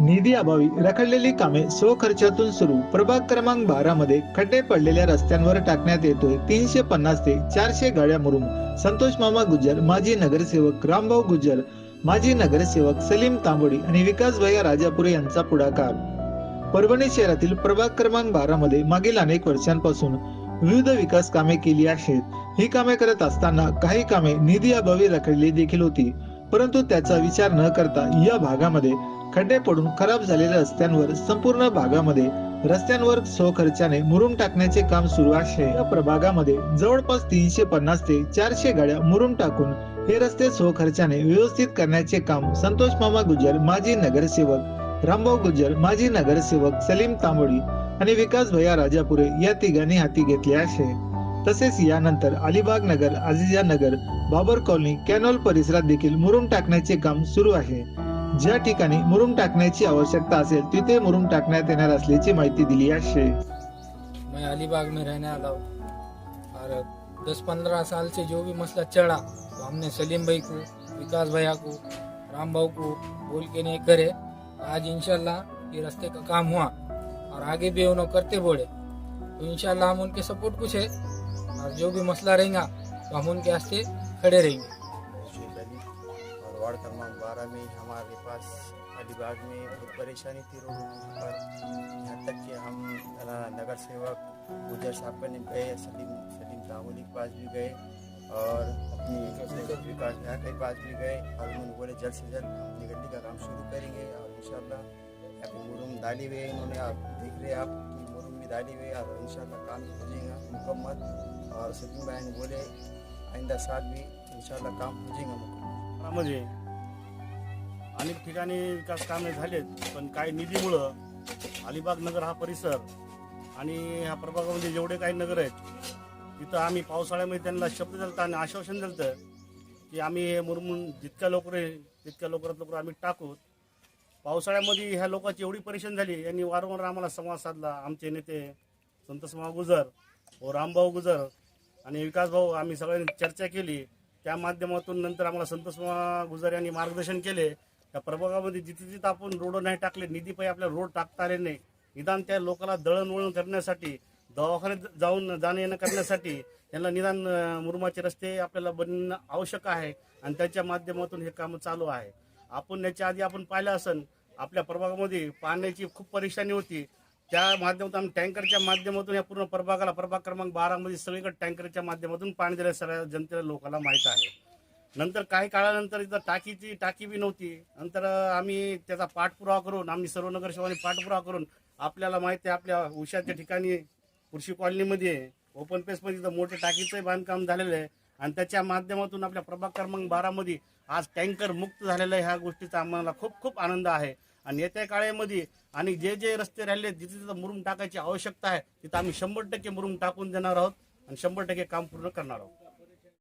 निधी अभावी रखडलेली कामे स्वखर्चातून सुरू. प्रभाग क्रमांक बारा मध्ये खड्डे पडलेल्या रस्त्यांवर टाकण्यात येतोय तीनशे पन्नास ते चारशे गाड्या मुरुम. संतोष मामा गुज्जर माजी नगरसेवक रामभाऊ गुज्जर माजी नगरसेवक सलीम तांबोडी आणि विकास भैया राजापुरे यांचा पुढाकार. परभणी शहरातील प्रभाग क्रमांक बारा मध्ये मागील अनेक वर्षांपासून विविध विकास कामे केली आहेत. ही कामे करत असताना काही कामे निधी अभावी रखडली देखील होती. परंतु त्याचा विचार न करता या भागामध्ये खड्डे पडून खराब झालेल्या रस्त्यांवर संपूर्ण भागामध्ये रस्त्यांवर स्वखर्चाने मुरुम टाकण्याचे काम सुरू आहे. या प्रभागामध्ये जवळपास तीनशे पन्नास ते चारशे गाड्या मुरुम टाकून हे रस्ते स्वखर्चाने व्यवस्थित करण्याचे काम संतोष मामा गुज्जर माजी नगरसेवक रामभाऊ गुज्जर माजी नगरसेवक सलीम तांबोडी आणि विकास भैया राजापुरे या तिघांनी हाती घेतले आहे. तसेच यानंतर अलिबाग नगर आजिजा नगर बाबर कॉलनी कॅनॉल परिसरात देखील मुरुम टाकण्याचे काम सुरू आहे. ज्या ठिकाणी मुरुम टाकण्याची आवश्यकता असेल तिथे मुरुम टाकण्यात येणार असल्याची माहिती दिली आहे मैं अलीबाग में रहने वाला हूँ। और दस पंद्रह साल से जो भी मसला चढ़ा तो हमने सलीम भाई को विकास भैया को राम भाऊ को बोल के नहीं करे। आज इंशाल्लाह ये रास्ते का काम हुआ। और आगे भी उन्होंने करते बोले। तो इंशाल्लाह हम उनके सपोर्ट कुछ है। और जो भी मसला रहेगा तो हम उनके रास्ते खड़े रहेंगे। वार्ड क्रमांक बारह में हमारे पास अलीबाग में बहुत परेशानी थी रोड पर यहाँ तक कि हम नगर सेवक गुजर साहब के गए, सलीम सलीम तामुली के पास भी गए और अपनी विकास भैया के पास भी गए और उन्होंने बोले, जल्द से जल्द अपनी गली का काम शुरू करेंगे और इन पे मुरुम डाली हुई है, इन्होंने आप देख रहे आप मुरुम भी डाली हुई है और इंशाल्लाह काम हो जाएगा मुकम्मल और सलीम भाई ने बोले, आइंदा साल भी इंशाल्लाह काम हो जाएगा मुकम्मल। शहरामध्ये अनेक ठिकाणी विकास कामे झालेत पण काही निधीमुळं अलिबाग नगर हा परिसर आणि ह्या प्रभागामध्ये जेवढे काही नगर आहेत तिथं आम्ही पावसाळ्यामध्ये त्यांना शब्द दिलता आणि आश्वासन दिलं की आम्ही हे मुरमून जितक्या लवकर येईल तितक्या लवकरात लवकर आम्ही टाकू. पावसाळ्यामध्ये ह्या लोकांची एवढी परेशान झाली यांनी वारंवार आम्हाला संवाद साधला. आमचे नेते संतोषमा गुजर व रामभाऊ गुजर आणि विकास भाऊ आम्ही सगळ्यांनी चर्चा केली. त्या माध्यमातून नंतर आम्हाला संतोष गुजर यांनी मार्गदर्शन केले. त्या प्रभागामध्ये जिथे जिथं आपण रोड नाही टाकले निधी पाहिजे आपल्या रोड टाकता आले नाही. निदान त्या लोकांना दळणवळण करण्यासाठी दवाखान्यात जाऊन जाणं येणं करण्यासाठी त्यांना निदान मुरुमाचे रस्ते आपल्याला बनणं आवश्यक आहे आणि त्याच्या माध्यमातून हे काम चालू आहे. आपण याच्या आधी आपण पाहिलं असन आपल्या प्रभागामध्ये पाण्याची खूप परेशानी होती. त्या माध्यमातून आम्ही टँकरच्या माध्यमातून या पूर्ण प्रभागाला प्रभाग क्रमांक बारामध्ये सगळीकडे टँकरच्या माध्यमातून पाणी दिलं सगळ्या जनतेला लोकांना माहीत आहे. नंतर काही काळानंतर इथं टाकीची टाकी बी नव्हती. नंतर आम्ही त्याचा पाठपुरावा करून आम्ही सर्व नगरसेवांनी पाठपुरावा करून आपल्याला माहिती आहे आपल्या उशाच्या ठिकाणी कृषी कॉलनीमध्ये ओपन पेसमध्ये इथं मोठे टाकीचंही बांधकाम झालेलं आहे. आणि त्याच्या माध्यमातून आपल्या प्रभाग क्रमांक बारामध्ये आज टँकर मुक्त झालेलं आहे ह्या गोष्टीचा आम्हाला खूप खूप आनंद आहे. आणि येत्या काळामध्ये आणि जे जे रस्ते राहिले जिथे तिथं मुरुम टाकायची आवश्यकता आहे तिथं आम्ही शंभर टक्के मुरुम टाकून देणार आहोत आणि शंभर टक्के काम पूर्ण करणार आहोत.